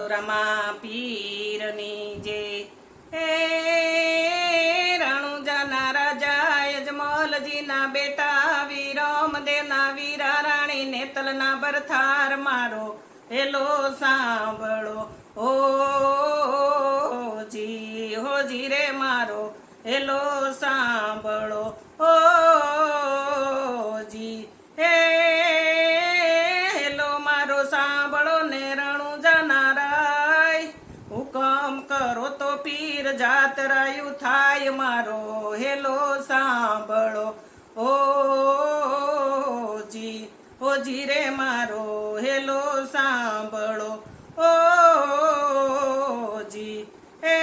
રમા પીરની જે હે રણુજાના રાજા યજમલજીના બેટા વિરોમ દેના વીરા રાણી નેતલના બરથાર મારો. હેલો સાંભળો. ઓ જી, હો, જી રે મારો. હેલો સાંભળો. ઓ જી. હે, હેલો મારો, સાંભળો ને રણું પીર થાય મારો, હેલો સાંભળો. ઓ જી ઓ જી રે મારો, હેલો સાંભળો. ઓ જી હે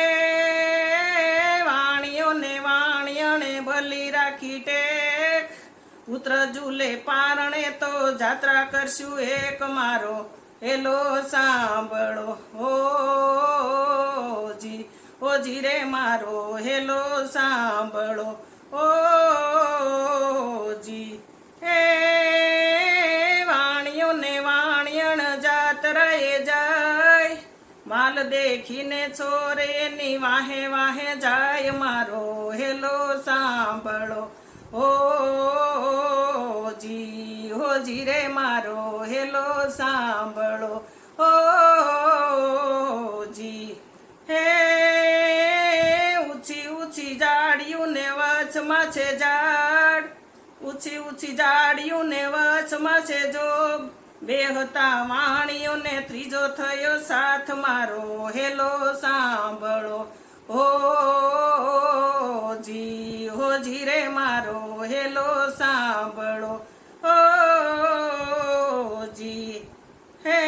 વાણિયોને વાણિયણે ભલી રાખી ટેક પુત્ર ઝૂલે પારણે તો જાત્રા કરશું એક મારો, હેલો સાંભળો. ઓ જી ઓ જી રે મારો, હેલો સાંભળો. ઓ જી, હે વાણિયોને વાણિયણ જાત્રાએ જાય. માલ દેખીને છોરે ની વાહે વાહે જાય મારો, હેલો સાંભળો. ઓ જી હો જીરે મારો, હેલો સાંભળો. ઓ વચમાં છે ઝાડ. ઊંચી ઊંચી ઝાડિયું ને વચમાં છે જોગ બેહતા વાણીઓ ને ત્રીજો થયો સાથ મારો. હેલો, સાંભળો. હો જી હો જી રે મારો. હેલો, સાંભળો. ઓ જી હે,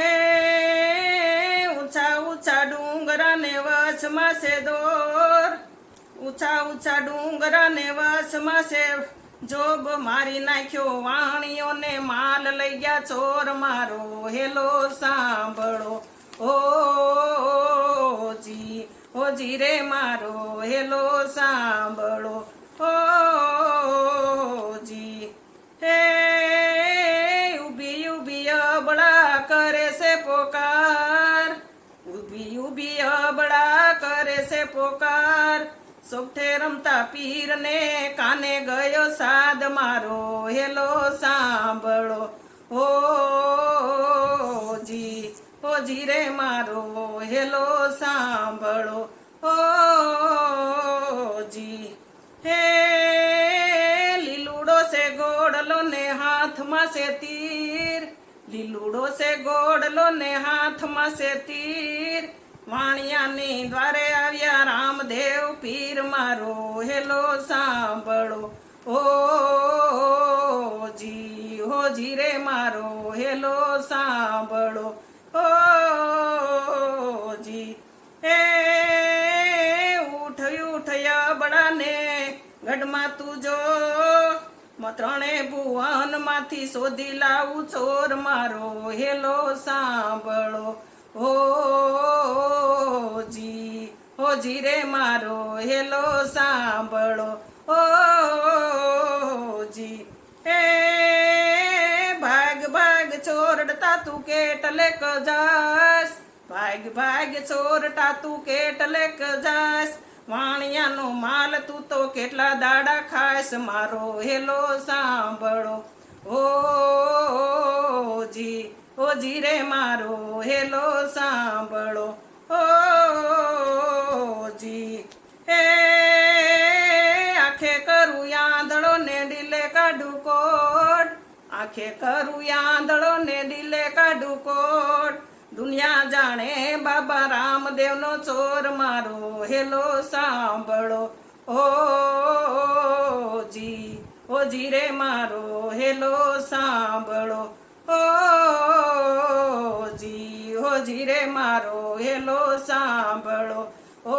ઊંચા ઊંચા ડુંગરા ને વચમાં છે દોર. ઊંચા ઊંચા ડુંગરા ને વચમાં છે. જોગ મારી નાખ્યો, વાણીઓને માલ લઈ ગયા, ચોર મારો, હેલો સાંભળો. ઓ જી ઓ જી રે મારો, હેલો સાંભળો. ઓ જી હે, ઊભી ઊભી અબળા કરે છે પોકાર. ઊભી ઊભી અબળા કરે છે પોકાર. સોઠે રમતા પીરને કાને ગયો સાદ મારો? હેલો, સાંભળો. હો જી હો જી રે મારો. હેલો, સાંભળો. હો જી હે, લીલુડો છે ગોડલો ને હાથમાં છે તીર. લીલુડો છે ગોડલો ને હાથમાં છે તીર. વાણિયાની દ્વારે આવ્યા, રામદેવ પીર મારો, હેલો સાંભળો. ઓ જી, હો, જી રે મારો, હેલો સાંભળો. ઓ જી. હે, ઉઠયું, ઉઠયા બળાને, ગઢમાં તું જો. ત્રણે ભુવનમાંથી શોધી લાવું ચોર મારો, હેલો સાંભળો. ઓ જી હો જી રે મારો, હેલો સાંભળો. ઓ, જી. હે ભાગ ભાગ ચોરડતા તું કેટલે જાસ. ભાગ ભાગ ચોરટા તું કેટલે કજાસ વાણિયાનો માલ તું તો કેટલા દાડા ખાસ. મારો, હેલો સાંભળો. ઓ, જી. ઓ જી રે મારો, હેલો સાંભળો. આખે કરું આંધળો ને દિલે કાઢું કોટ. દુનિયા જાણે બાબા રામદેવનો ચોર મારો. હેલો, સાંભળો. ઓ, જી ઓ, જી રે મારો. હેલો, સાંભળો. ઓ, જી ઓ, જી રે મારો. હેલો, સાંભળો. ઓ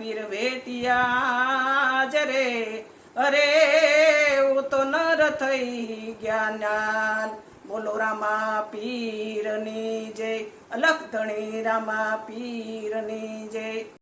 હિંદવા પીર ભેટિયા જરે. અરે હું તો નર થઈ ગયા જ્ઞાન. બોલો રામા પીરની જય. અલખ ધણી રામા પીરની જય.